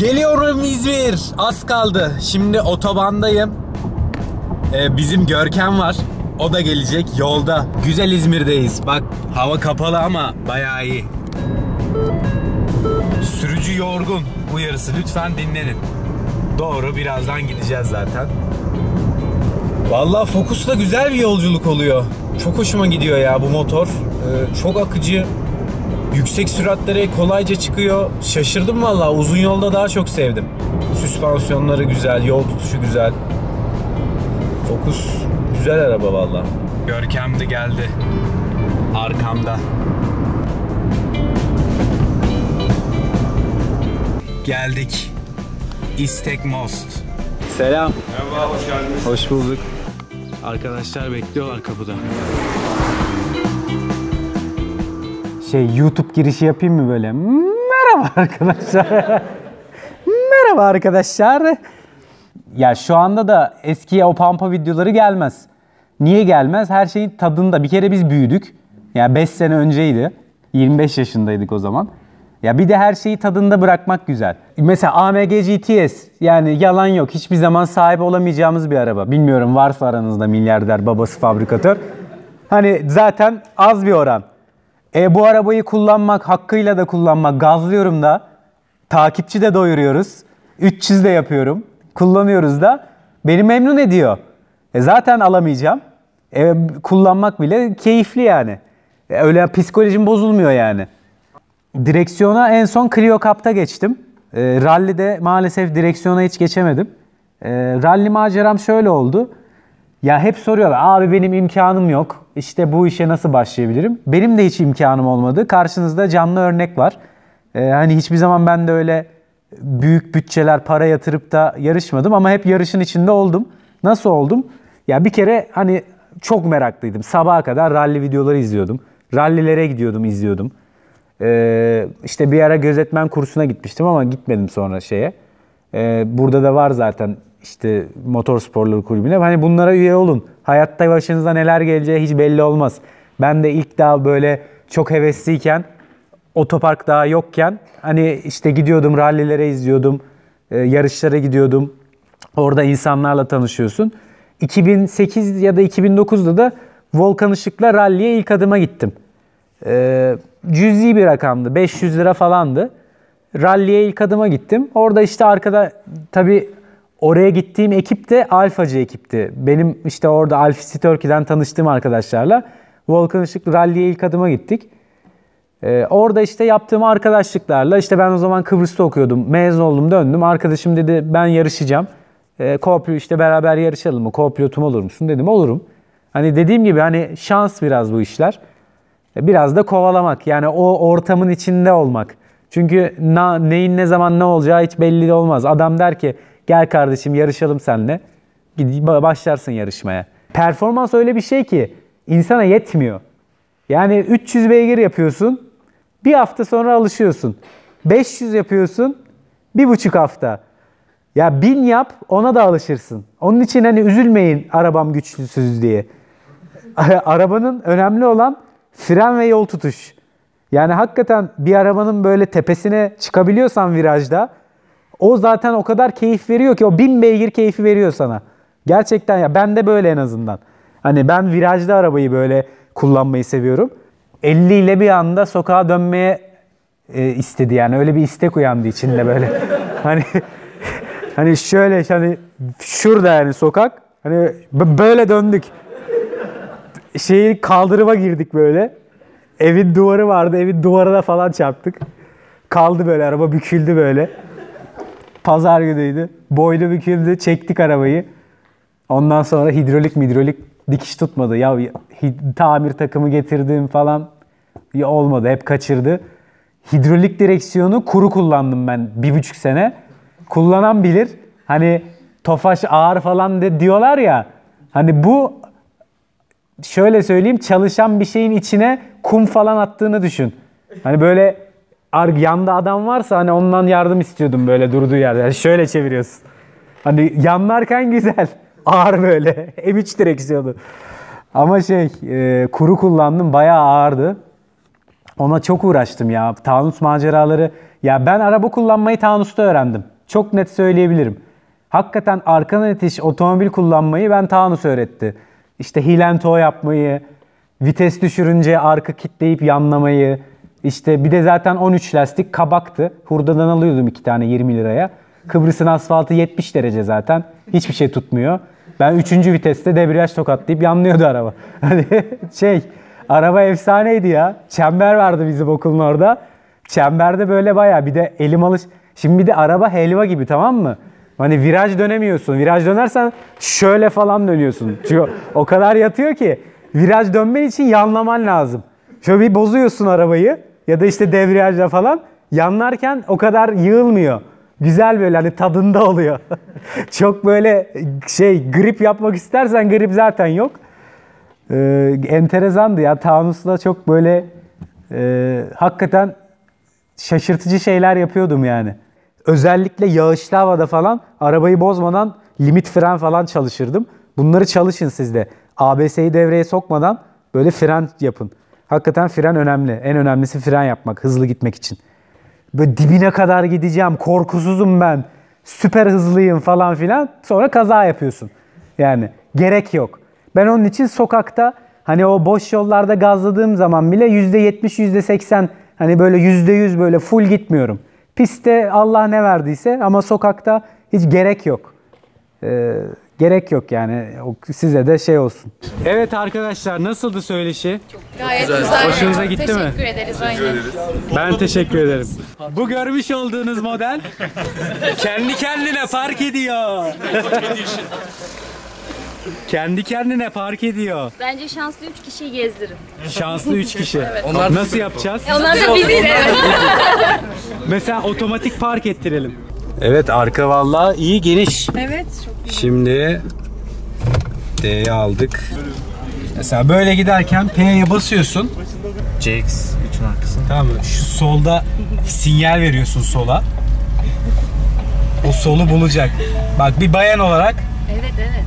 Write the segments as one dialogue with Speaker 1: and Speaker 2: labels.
Speaker 1: Geliyorum İzmir. Az kaldı. Şimdi otobandayım. Ee, bizim Görkem var. O da gelecek yolda. Güzel İzmir'deyiz. Bak hava kapalı ama bayağı iyi. Sürücü yorgun uyarısı. Lütfen dinlenin. Doğru birazdan gideceğiz zaten. Vallahi Focus'ta güzel bir yolculuk oluyor. Çok hoşuma gidiyor ya bu motor. Ee, çok akıcı. Yüksek süratlere kolayca çıkıyor. Şaşırdım vallahi uzun yolda daha çok sevdim. Süspansiyonları güzel, yol tutuşu güzel. Focus güzel araba vallahi. Görkem de geldi. Arkamda. Geldik. İstek Most. Selam.
Speaker 2: Merhaba, hoş geldiniz.
Speaker 1: Hoş bulduk. Arkadaşlar bekliyorlar kapıda. Şey YouTube girişi yapayım mı böyle? Merhaba arkadaşlar. Merhaba arkadaşlar. Ya şu anda da eski o pampa videoları gelmez. Niye gelmez? Her şeyin tadında. Bir kere biz büyüdük. Ya 5 sene önceydi. 25 yaşındaydık o zaman. Ya bir de her şeyi tadında bırakmak güzel. Mesela AMG GTS yani yalan yok. Hiçbir zaman sahip olamayacağımız bir araba. Bilmiyorum varsa aranızda milyarder babası fabrikatör. Hani zaten az bir oran. E bu arabayı kullanmak, hakkıyla da kullanmak, gazlıyorum da, takipçi de doyuruyoruz. 300 de yapıyorum. Kullanıyoruz da. Beni memnun ediyor. E zaten alamayacağım. E, kullanmak bile keyifli yani. E, öyle psikolojim bozulmuyor yani. Direksiyona en son Clio Cup'ta geçtim. E, rally'de maalesef direksiyona hiç geçemedim. E, rally maceram şöyle oldu. Ya hep soruyorlar abi benim imkanım yok. İşte bu işe nasıl başlayabilirim? Benim de hiç imkanım olmadı. Karşınızda canlı örnek var. E, hani hiçbir zaman ben de öyle büyük bütçeler para yatırıp da yarışmadım ama hep yarışın içinde oldum. Nasıl oldum? Ya bir kere hani çok meraklıydım. Sabaha kadar rally videoları izliyordum. Rallilere gidiyordum, izliyordum. Ee, işte bir ara gözetmen kursuna gitmiştim ama gitmedim sonra şeye. Ee, burada da var zaten işte motor sporları kulübüne. Hani bunlara üye olun. Hayatta başınıza neler geleceği hiç belli olmaz. Ben de ilk daha böyle çok hevesliyken otopark daha yokken hani işte gidiyordum rallilere izliyordum. e, yarışlara gidiyordum. Orada insanlarla tanışıyorsun. 2008 ya da 2009'da da Volkan Işık'la ralliye ilk adıma gittim. Ee, cüzi bir rakamdı. 500 lira falandı. Rally'e ilk adıma gittim. Orada işte arkada tabii oraya gittiğim ekip de Alfacı ekipti. Benim işte orada Alfisi Turkey'den tanıştığım arkadaşlarla Volkan Işık Rally'e ilk adıma gittik. Ee, orada işte yaptığım arkadaşlıklarla işte ben o zaman Kıbrıs'ta okuyordum. Mezun oldum döndüm. Arkadaşım dedi ben yarışacağım. Ee, co işte beraber yarışalım mı? Co-pilotum olur musun? Dedim olurum. Hani dediğim gibi hani şans biraz bu işler. E, Biraz da kovalamak yani o ortamın içinde olmak. Çünkü na, neyin ne zaman ne olacağı hiç belli olmaz. Adam der ki gel kardeşim yarışalım seninle. Başlarsın yarışmaya. Performans öyle bir şey ki insana yetmiyor. Yani 300 beygir yapıyorsun. Bir hafta sonra alışıyorsun. 500 yapıyorsun. Bir buçuk hafta. Ya bin yap ona da alışırsın. Onun için hani üzülmeyin arabam güçlüsüz diye. Arabanın önemli olan fren ve yol tutuş. Yani hakikaten bir arabanın böyle tepesine çıkabiliyorsan virajda o zaten o kadar keyif veriyor ki o bin beygir keyfi veriyor sana. Gerçekten ya ben de böyle en azından. Hani ben virajda arabayı böyle kullanmayı seviyorum. 50 ile bir anda sokağa dönmeye e, istedi yani öyle bir istek uyandı içinde böyle. hani hani şöyle hani şurada yani sokak hani böyle döndük şeyi kaldırıma girdik böyle. Evin duvarı vardı. Evin duvarına falan çarptık. Kaldı böyle araba büküldü böyle. Pazar günüydü. Boynu büküldü. Çektik arabayı. Ondan sonra hidrolik midrolik dikiş tutmadı. Ya tamir takımı getirdim falan. Ya olmadı. Hep kaçırdı. Hidrolik direksiyonu kuru kullandım ben bir buçuk sene. Kullanan bilir. Hani Tofaş ağır falan de diyorlar ya. Hani bu şöyle söyleyeyim çalışan bir şeyin içine kum falan attığını düşün. Hani böyle yanda adam varsa hani ondan yardım istiyordum böyle durduğu yerde. Yani şöyle çeviriyorsun. Hani yanlarken güzel. Ağır böyle. M3 direksiyonu. Ama şey e, kuru kullandım bayağı ağırdı. Ona çok uğraştım ya. Taunus maceraları. Ya ben araba kullanmayı Taunus'ta öğrendim. Çok net söyleyebilirim. Hakikaten arkadan itiş otomobil kullanmayı ben Taunus öğretti. İşte hilento yapmayı, vites düşürünce arka kitleyip yanlamayı. İşte bir de zaten 13 lastik kabaktı. Hurdadan alıyordum iki tane 20 liraya. Kıbrıs'ın asfaltı 70 derece zaten. Hiçbir şey tutmuyor. Ben 3. viteste debriyaj tokatlayıp yanlıyordu araba. Hani şey araba efsaneydi ya. Çember vardı bizim okulun orada. Çemberde böyle bayağı bir de elim alış. Şimdi bir de araba helva gibi tamam mı? Hani viraj dönemiyorsun. Viraj dönersen şöyle falan dönüyorsun. Çünkü o kadar yatıyor ki viraj dönmen için yanlaman lazım. Şöyle bir bozuyorsun arabayı ya da işte debriyajla falan. Yanlarken o kadar yığılmıyor. Güzel böyle hani tadında oluyor. Çok böyle şey grip yapmak istersen grip zaten yok. Ee, enteresandı ya. Taunus'la çok böyle e, hakikaten şaşırtıcı şeyler yapıyordum yani. Özellikle yağışlı havada falan arabayı bozmadan limit fren falan çalışırdım. Bunları çalışın siz de. ABS'yi devreye sokmadan böyle fren yapın. Hakikaten fren önemli. En önemlisi fren yapmak hızlı gitmek için. Böyle dibine kadar gideceğim, korkusuzum ben, süper hızlıyım falan filan. Sonra kaza yapıyorsun. Yani gerek yok. Ben onun için sokakta hani o boş yollarda gazladığım zaman bile %70, %80 hani böyle %100 böyle full gitmiyorum. Pistte Allah ne verdiyse ama sokakta hiç gerek yok. Ee, gerek yok yani. O- Size de şey olsun. Evet arkadaşlar nasıldı söyleşi?
Speaker 2: Gayet güzel.
Speaker 1: Hoşunuza gitti
Speaker 2: Teşekkür
Speaker 1: mi?
Speaker 2: ederiz aynen.
Speaker 1: Ben teşekkür ederim. Bu görmüş olduğunuz model kendi kendine park ediyor. kendi kendine park ediyor.
Speaker 2: Bence şanslı 3 kişiyi gezdirin.
Speaker 1: Şanslı 3 kişi. Nasıl yapacağız?
Speaker 2: Onlar da biziz.
Speaker 1: Mesela otomatik park ettirelim. Evet arka vallahi iyi geniş.
Speaker 2: evet çok
Speaker 1: Şimdi D'yi aldık. Mesela böyle giderken P'ye basıyorsun.
Speaker 3: CX 3'ün arkası.
Speaker 1: Tamam mı? Şu solda sinyal veriyorsun sola. O solu bulacak. Bak bir bayan olarak
Speaker 2: Evet evet.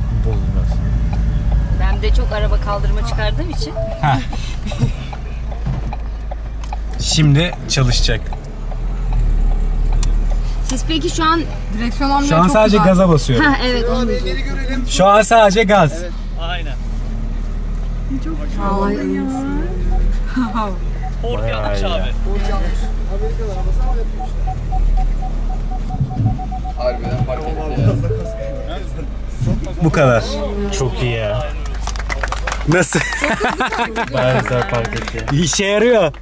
Speaker 2: Ben de çok araba kaldırma çıkardığım için.
Speaker 1: şimdi çalışacak.
Speaker 2: Siz peki şu an direksiyon almıyor
Speaker 1: Şu an sadece gaza basıyorum.
Speaker 2: Ha evet onu diyeceğim.
Speaker 1: Şu an sadece gaz.
Speaker 3: Aynen.
Speaker 2: Ay,
Speaker 3: Ford yapmış abi.
Speaker 4: Harbiden fark etti ya.
Speaker 1: Bu kadar.
Speaker 3: Çok iyi ya.
Speaker 1: Nasıl?
Speaker 3: Bayağı güzel park etti.
Speaker 1: İşe yarıyor.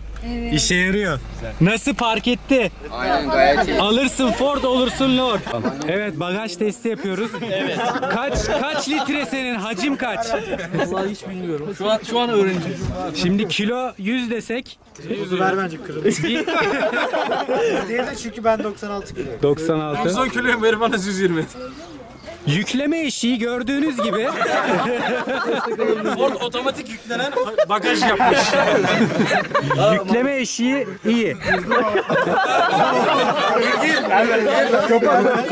Speaker 1: İşe yarıyor. Nasıl park etti?
Speaker 4: Aynen gayet iyi.
Speaker 1: Alırsın Ford olursun Lord. Evet bagaj testi yapıyoruz. Evet. Kaç kaç litre senin? Hacim kaç?
Speaker 5: Vallahi hiç bilmiyorum. Şu an şu an öğreneceğim.
Speaker 1: Şimdi kilo 100 desek
Speaker 5: Kuzu ver bence kırılır. Değil de çünkü ben 96 kilo.
Speaker 1: 96.
Speaker 5: kiloyum ver bana 120.
Speaker 1: Yükleme eşiği gördüğünüz gibi
Speaker 5: Ford otomatik yüklenen bagaj yapmış.
Speaker 1: yükleme eşiği iyi.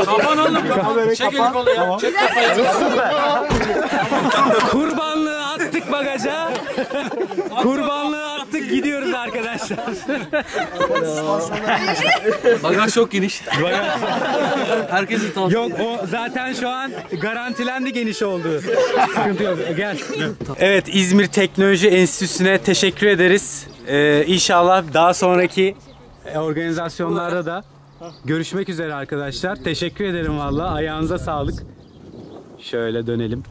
Speaker 5: Kapan oğlum kapan. Çek eli kolu ya. Çek kafayı.
Speaker 1: Kurbanlığı attık bagaja. Kurbanlığı attık gidiyoruz arkadaşlar.
Speaker 5: Bagaj çok geniş. Herkesin tavsiye
Speaker 1: Yok o zaten şu an garantilendi geniş olduğu. Sıkıntı yok. Gel. Evet İzmir Teknoloji Enstitüsü'ne teşekkür ederiz. Ee, inşallah daha sonraki organizasyonlarda da görüşmek üzere arkadaşlar. Teşekkür ederim valla. Ayağınıza sağlık. Şöyle dönelim.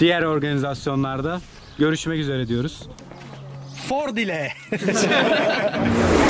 Speaker 1: Diğer organizasyonlarda görüşmek üzere diyoruz. Ford ile.